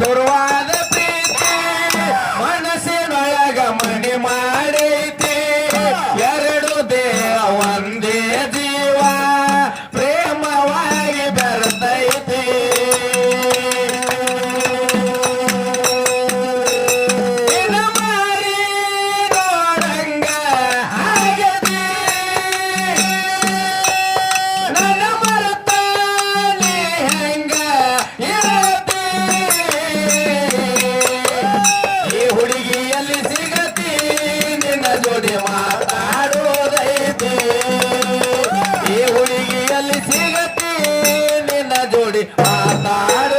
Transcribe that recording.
ಸುರುವಾದ ಪ್ರೀತಿ ಮನಸ್ಸಿನೊಳಗ ಮಣಿ ಮಾಡೈತಿ. ಎರಡು ದೇಹ মাতা